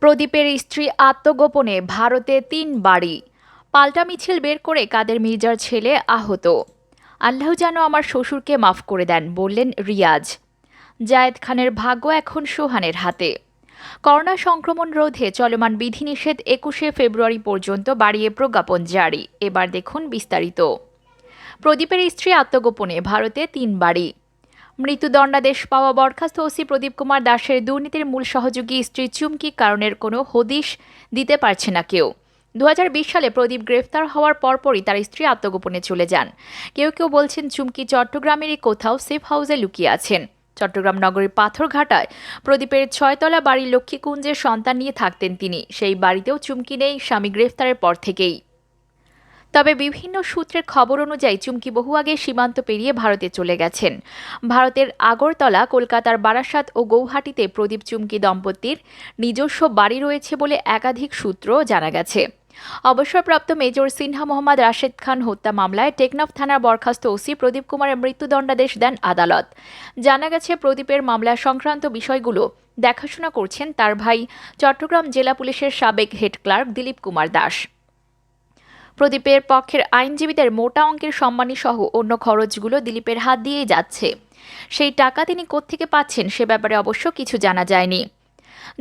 প্রদীপের স্ত্রী আত্মগোপনে ভারতে তিন বাড়ি। পাল্টা মিছিল বের করে কাদের মির্জার ছেলে আহত। আল্লাহ যেন আমার শ্বশুরকে মাফ করে দেন, বললেন রিয়াজ। জায়েদ খানের ভাগ্য এখন সোহানের হাতে। করোনা সংক্রমণ রোধে চলমান বিধিনিষেধ একুশে ফেব্রুয়ারি পর্যন্ত বাড়িয়ে প্রজ্ঞাপন জারি। এবার দেখুন বিস্তারিত। প্রদীপের স্ত্রী আত্মগোপনে ভারতে তিন বাড়ি। মৃত্যুদণ্ডাদেশ পাওয়া বরখাস্ত ওসি প্রদীপ কুমার দাসের দুর্নীতির মূল সহযোগী স্ত্রী চুমকি কারণের কোনো হদিশ দিতে পারছে না কেউ। দু হাজার বিশ সালে প্রদীপ গ্রেফতার হওয়ার পরপরই তার স্ত্রী আত্মগোপনে চলে যান। কেউ কেউ বলছেন চুমকি চট্টগ্রামেরই কোথাও সেফ হাউসে লুকিয়ে আছেন। চট্টগ্রাম নগরীর পাথরঘাটায় প্রদীপের ছয়তলা বাড়ির লক্ষ্মীকুঞ্জের সন্তান নিয়ে থাকতেন তিনি। সেই বাড়িতেও চুমকি নেই, স্বামী গ্রেফতারের পর থেকেই। তবে বিভিন্ন সূত্রের খবর অনুযায়ী চুমকি বহু আগে সীমান্ত পেরিয়ে ভারতে চলে গেছেন। ভারতের আগরতলা, কলকাতার বারাসাত ও গৌহাটিতে প্রদীপ চুমকি দম্পতির নিজস্ব বাড়ি রয়েছে বলে একাধিক সূত্র জানা গেছে। অবসরপ্রাপ্ত মেজর সিনহা মোহাম্মদ রাশেদ খান হত্যা মামলায় টেকনাফ থানার বরখাস্ত ওসি প্রদীপ কুমারের মৃত্যুদণ্ডাদেশ দেন আদালত। জানা গেছে, প্রদীপের মামলা সংক্রান্ত বিষয়গুলো দেখাশোনা করছেন তার ভাই চট্টগ্রাম জেলা পুলিশের সাবেক হেড ক্লার্ক দিলীপ কুমার দাস। প্রদীপের পক্ষের আইনজীবীদের মোটা অঙ্কের সম্মানী সহ অন্য খরচগুলো দিলীপের হাত দিয়েই যাচ্ছে। সেই টাকা তিনি কোত্থেকে পাচ্ছেন সে ব্যাপারে অবশ্য কিছু জানা যায়নি।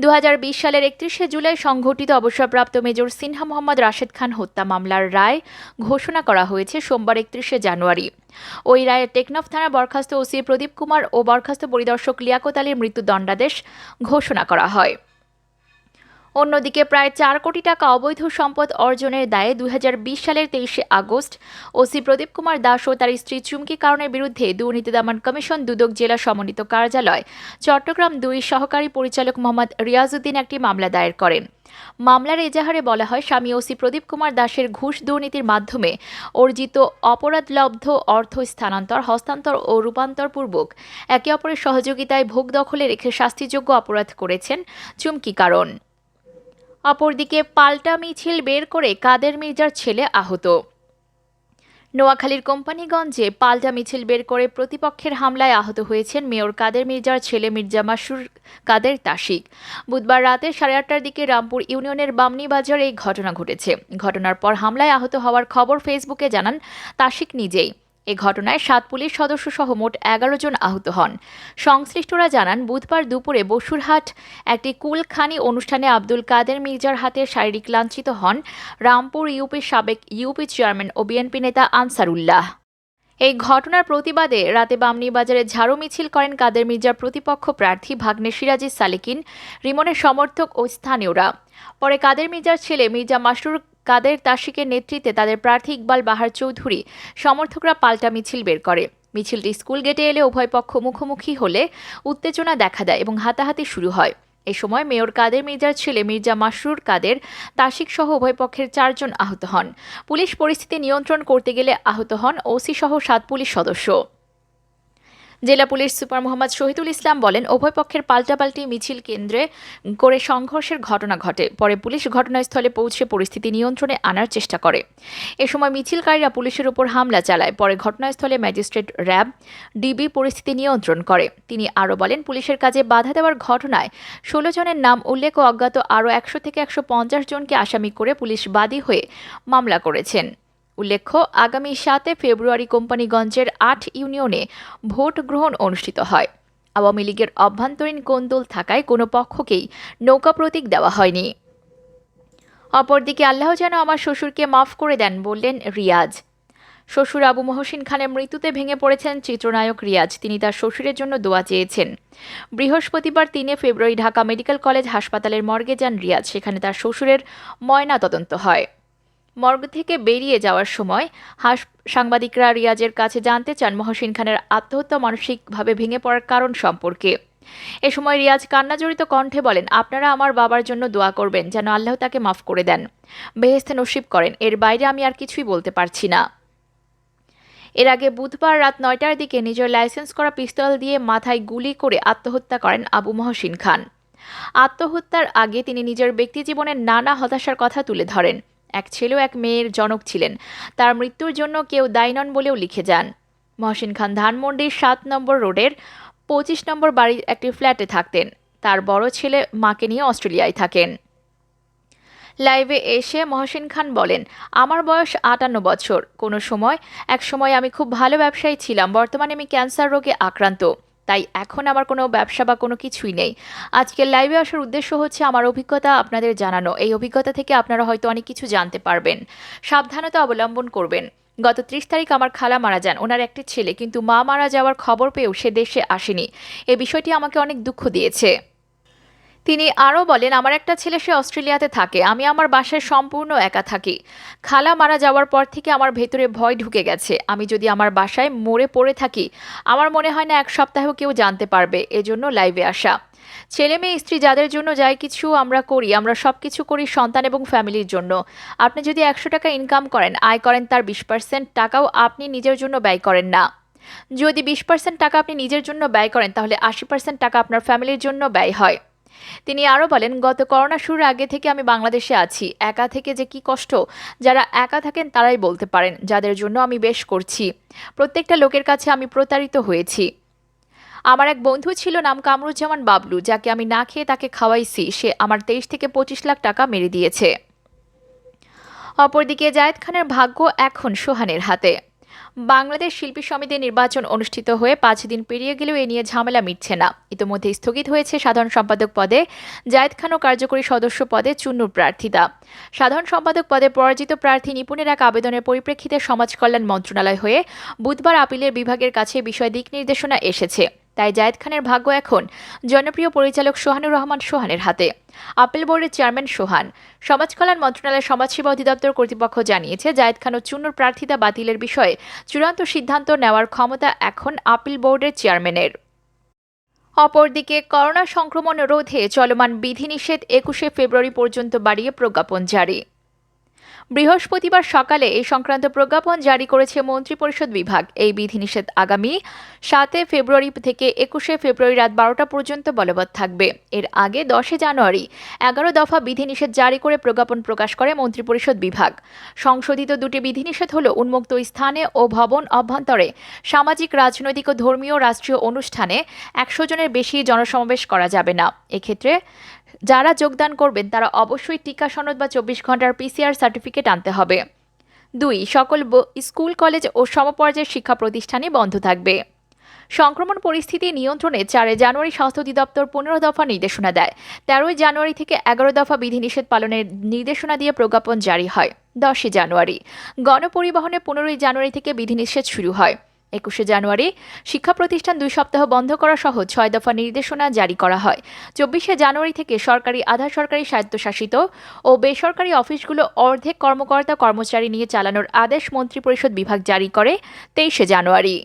দু হাজার বিশ সালের একত্রিশে জুলাই সংঘটিত অবসরপ্রাপ্ত মেজর সিনহা মোহাম্মদ রাশেদ খান হত্যা মামলার রায় ঘোষণা করা হয়েছে সোমবার একত্রিশে জানুয়ারি। ওই রায়ে টেকনাফ থানার বরখাস্ত ওসি প্রদীপ কুমার ও বরখাস্ত পরিদর্শক লিয়াকত আলীর মৃত্যুদণ্ডাদেশ ঘোষণা করা হয়। অন্যদিকে প্রায় চার কোটি টাকা অবৈধ সম্পদ অর্জনের দায়ে দু হাজার বিশ সালের তেইশে আগস্ট ওসি প্রদীপ কুমার দাস ও তার স্ত্রী চুমকি কারণের বিরুদ্ধে দুর্নীতি দমন কমিশন দুদক জেলা সমন্বিত কার্যালয়, চট্টগ্রাম দুই সহকারী পরিচালক মোহাম্মদ রিয়াজউদ্দিন একটি মামলা দায়ের করেন মামলার এজাহারে বলা হয়, স্বামী ওসি প্রদীপ কুমার দাসের ঘুষ দুর্নীতির মাধ্যমে অর্জিত অপরাধলব্ধ অর্থ স্থানান্তর, হস্তান্তর ও রূপান্তর পূর্বক একে অপরের সহযোগিতায় ভোগ দখলে রেখে শাস্তিযোগ্য অপরাধ করেছেন চুমকি কারণ। অপরদিকে পাল্টা মিছিল বের করে কাদের মির্জার ছেলে আহত। নোয়াখালীর কোম্পানিগঞ্জে পাল্টা মিছিল বের করে প্রতিপক্ষের হামলায় আহত হয়েছেন মেয়র কাদের মির্জার ছেলে মির্জা মাসুর কাদের তাসিক। বুধবার রাতে সাড়ে আটটার দিকে রামপুর ইউনিয়নের বামনি বাজারে এই ঘটনা ঘটেছে। ঘটনার পর হামলায় আহত হওয়ার খবর ফেসবুকে জানান তাসিক নিজেই। এ ঘটনায় সাত পুলিশ সদস্য সহ মোট এগারো জন আহত হন। সংশ্লিষ্টরা জানান, বুধবার দুপুরে বসুরহাট একটি কুলখানি অনুষ্ঠানে আব্দুল কাদের মির্জার হাতে শারীরিক লাঞ্ছিত হন রামপুর ইউপির সাবেক ইউপি চেয়ারম্যান ও বিএনপি নেতা আনসারুল্লাহ। এই ঘটনার প্রতিবাদে রাতে বামনি বাজারে ঝাড়ু মিছিল করেন কাদের মির্জার প্রতিপক্ষ প্রার্থী ভাগ্নে সিরাজি সালেকিন, রিমনের সমর্থক ও স্থানীয়রা। পরে কাদের মির্জার ছেলে মির্জা মাসরুর কাদের তাসিকের নেতৃত্বে তাদের প্রার্থী ইকবাল বাহার চৌধুরী সমর্থকরা পাল্টা মিছিল বের করে। মিছিলটি স্কুল গেটে এলে উভয় পক্ষ মুখোমুখি হলে উত্তেজনা দেখা দেয় এবং হাতাহাতি শুরু হয়। এ সময় মেয়র কাদের মির্জার ছেলে মির্জা মাসরুর কাদের, তাসিক সহ উভয় পক্ষের চারজন আহত হন। পুলিশ পরিস্থিতি নিয়ন্ত্রণ করতে গেলে আহত হন ওসি সহ সাত পুলিশ সদস্য। জেলা পুলিশ সুপার মোহাম্মদ শহীদুল ইসলাম বলেন, উভয় পক্ষের পাল্টাপাল্টি মিছিল কেন্দ্রে করে সংঘর্ষের ঘটনা ঘটে। পরে পুলিশ ঘটনাস্থলে পৌঁছে পরিস্থিতি নিয়ন্ত্রণে আনার চেষ্টা করে। এ সময় মিছিলকারীরা পুলিশের উপর হামলা চালায়। পরে ঘটনাস্থলে ম্যাজিস্ট্রেট র্যাব, ডিবি পরিস্থিতি নিয়ন্ত্রণ করে। তিনি আরও বলেন, পুলিশের কাজে বাধা দেওয়ার ঘটনায় ষোলো জনের নাম উল্লেখ ও অজ্ঞাত আরও একশো থেকে একশো পঞ্চাশ জনকে আসামি করে পুলিশ বাদী হয়ে মামলা করেছেন। উল্লেখ্য, আগামী সাতে ফেব্রুয়ারি কোম্পানিগঞ্জের আট ইউনিয়নে ভোট গ্রহণ অনুষ্ঠিত হয়। আওয়ামী লীগের অভ্যন্তরীণ কোন্দল থাকায় কোনো পক্ষকেই নৌকা প্রতীক দেওয়া হয়নি। অপরদিকে আল্লাহ যেন আমার শ্বশুরকে মাফ করে দেন বললেন রিয়াজ। শ্বশুর আবু মহসিন খানের মৃত্যুতে ভেঙে পড়েছেন চিত্রনায়ক রিয়াজ। তিনি তার শ্বশুরের জন্য দোয়া চেয়েছেন। বৃহস্পতিবার তিনে ফেব্রুয়ারি ঢাকা মেডিকেল কলেজ হাসপাতালের মর্গে যান রিয়াজ। সেখানে তার শ্বশুরের ময়না তদন্ত হয়। মর্গ থেকে বেরিয়ে যাওয়ার সময় হাস সাংবাদিকরা রিয়াজের কাছে জানতে চান মহসিন খানের আত্মহত্যা মানসিকভাবে ভেঙে পড়ার কারণ সম্পর্কে। এ সময় রিয়াজ কান্নাজড়িত কণ্ঠে বলেন, আপনারা আমার বাবার জন্য দোয়া করবেন, যেন আল্লাহ তাকে মাফ করে দেন। বেহেস্তে নসিব করেন, এর বাইরে আমি আর কিছুই বলতে পারছি না। এর আগে বুধবার রাত নয়টার দিকে নিজের লাইসেন্স করা পিস্তল দিয়ে মাথায় গুলি করে আত্মহত্যা করেন আবু মহসিন খান। আত্মহত্যার আগে তিনি নিজের ব্যক্তিজীবনের নানা হতাশার কথা তুলে ধরেন। এক ছেলে এক মেয়ের জনক ছিলেন। তার মৃত্যুর জন্য কেউ দায়ী নন বলেও লিখে যান। মহসিন খান ধানমন্ডির সাত নম্বর রোডের পঁচিশ নম্বর বাড়ির একটি ফ্ল্যাটে থাকতেন। তার বড় ছেলে মাকে নিয়ে অস্ট্রেলিয়ায় থাকেন। লাইভে এসে মহসিন খান বলেন, আমার বয়স আটান্ন বছর। কোনো সময়, এক সময় আমি খুব ভালো ব্যবসায়ী ছিলাম। বর্তমানে আমি ক্যান্সার রোগে আক্রান্ত। তাই এখন আমার কোনো ব্যবসা বা কোনো কিছুই নেই। আজকের লাইভে আসার উদ্দেশ্য হচ্ছে আমার অভিজ্ঞতা আপনাদের জানানো। এই অভিজ্ঞতা থেকে আপনারা হয়তো অনেক কিছু জানতে পারবেন। সাবধানতা অবলম্বন করবেন। গত ত্রিশ তারিখ আমার খালা মারা যান, ওনার একটি ছেলে। কিন্তু মা মারা যাওয়ার খবর পেয়েও সে দেশে আসেনি। এ বিষয়টি আমাকে অনেক দুঃখ দিয়েছে। তিনি আরও বলেন, আমার একটা ছেলে, সে অস্ট্রেলিয়াতে থাকে। আমি আমার বাসায় সম্পূর্ণ একা থাকি। খালা মারা যাওয়ার পর থেকে আমার ভেতরে ভয় ঢুকে গেছে। আমি যদি আমার বাসায় মরে পড়ে থাকি, আমার মনে হয় না এক সপ্তাহেও কেউ জানতে পারবে। এজন্য লাইভে আসা। ছেলে মেয়ে, স্ত্রী, যাদের জন্য যাই কিছু আমরা করি, আমরা সব কিছু করি সন্তান এবং ফ্যামিলির জন্য। আপনি যদি একশো টাকা ইনকাম করেন, আয় করেন তার বিশ পার্সেন্ট টাকাও আপনি নিজের জন্য ব্যয় করেন না। যদি বিশ পার্সেন্ট টাকা আপনি নিজের জন্য ব্যয় করেন, তাহলে আশি পার্সেন্ট টাকা আপনার ফ্যামিলির জন্য ব্যয় হয়। তিনি আরও বলেন, গত করোনা শুরুর আগে থেকে আমি বাংলাদেশে আছি। একা থেকে যে কি কষ্ট, যারা একা থাকেন তারাই বলতে পারেন, যাদের জন্য আমি বেশ করছি। প্রত্যেকটা লোকের কাছে আমি প্রতারিত হয়েছি। আমার এক বন্ধু ছিল নাম কামরুজ্জামান বাবলু, যাকে আমি না খেয়ে তাকে খাওয়াইছি। সে আমার তেইশ থেকে পঁচিশ লাখ টাকা মেরে দিয়েছে। অপরদিকে জায়েদ খানের ভাগ্য এখন সোহানের হাতে। বাংলাদেশ শিল্পী সমিতির নির্বাচন অনুষ্ঠিত হয়ে পাঁচ দিন পেরিয়ে গেলেও এ নিয়ে ঝামেলা মিটছে না। ইতিমধ্যে স্থগিত হয়েছে সাধারণ সম্পাদক পদে জায়েদ খান ও কার্যকরী সদস্য পদে চুন্নুর প্রার্থিতা সাধারণ সম্পাদক পদে পরাজিত প্রার্থী নিপুণের এক আবেদনের পরিপ্রেক্ষিতে সমাজ কল্যাণ মন্ত্রণালয় হয়ে বুধবার আপিলের বিভাগের কাছে বিষয় দিক নির্দেশনা এসেছে। তাই জায়েদ খানের ভাগ্য এখন জনপ্রিয় পরিচালক সোহানুর রহমান সোহানের হাতে। আপিল বোর্ডের চেয়ারম্যান সোহান। সমাজ কল্যাণ মন্ত্রণালয়ের সমাজসেবা অধিদপ্তর কর্তৃপক্ষ জানিয়েছে, জায়েদ খান ও চুন্নুর প্রার্থিতা বাতিলের বিষয়ে চূড়ান্ত সিদ্ধান্ত নেওয়ার ক্ষমতা এখন আপিল বোর্ডের চেয়ারম্যানের। অপরদিকে করোনা সংক্রমণ রোধে চলমান বিধিনিষেধ একুশে ফেব্রুয়ারি পর্যন্ত বাড়িয়ে প্রজ্ঞাপন জারি। বৃহস্পতিবার সকালে এই সংক্রান্ত প্রজ্ঞাপন জারি করেছে মন্ত্রিপরিষদ বিভাগ। এই বিধিনিষেধ আগামী সাতে ফেব্রুয়ারি থেকে একুশে ফেব্রুয়ারি রাত বারোটা পর্যন্ত বলবৎ থাকবে। এর আগে দশে জানুয়ারি এগারো দফা বিধিনিষেধ জারি করে প্রজ্ঞাপন প্রকাশ করে মন্ত্রিপরিষদ বিভাগ। সংশোধিত দুটি বিধিনিষেধ হল উন্মুক্ত স্থানে ও ভবন অভ্যন্তরে সামাজিক, রাজনৈতিক ও ধর্মীয় রাষ্ট্রীয় অনুষ্ঠানে একশো জনের বেশি জনসমাবেশ করা যাবে না। এক্ষেত্রে যারা যোগদান করবেন, তারা অবশ্যই টিকা সনদ বা চব্বিশ ঘণ্টার পিসিআর সার্টিফিকেট আনতে হবে। দুই, সকল স্কুল, কলেজ ও সমপর্যায়ের শিক্ষা প্রতিষ্ঠানই বন্ধ থাকবে। সংক্রমণ পরিস্থিতি নিয়ন্ত্রণে চারে জানুয়ারি স্বাস্থ্য অধিদপ্তর পনেরো দফা নির্দেশনা দেয়। তেরোই জানুয়ারি থেকে এগারো দফা বিধিনিষেধ পালনের নির্দেশনা দিয়ে প্রজ্ঞাপন জারি হয়, দশই জানুয়ারি। গণপরিবহনে পনেরোই জানুয়ারি থেকে বিধিনিষেধ শুরু হয়। একুশে জানুয়ারি শিক্ষা প্রতিষ্ঠান দুই সপ্তাহ বন্ধ করা সহ ছয় দফা নির্দেশনা জারি করা হয়। চব্বিশে জানুয়ারি থেকে সরকারি, আধা সরকারি স্বায়ত্তশাসিত ও বেসরকারি অফিসগুলো অর্ধেক কর্মকর্তা কর্মচারী নিয়ে চালানোর আদেশ মন্ত্রিপরিষদ বিভাগ জারি করে তেইশে জানুয়ারি।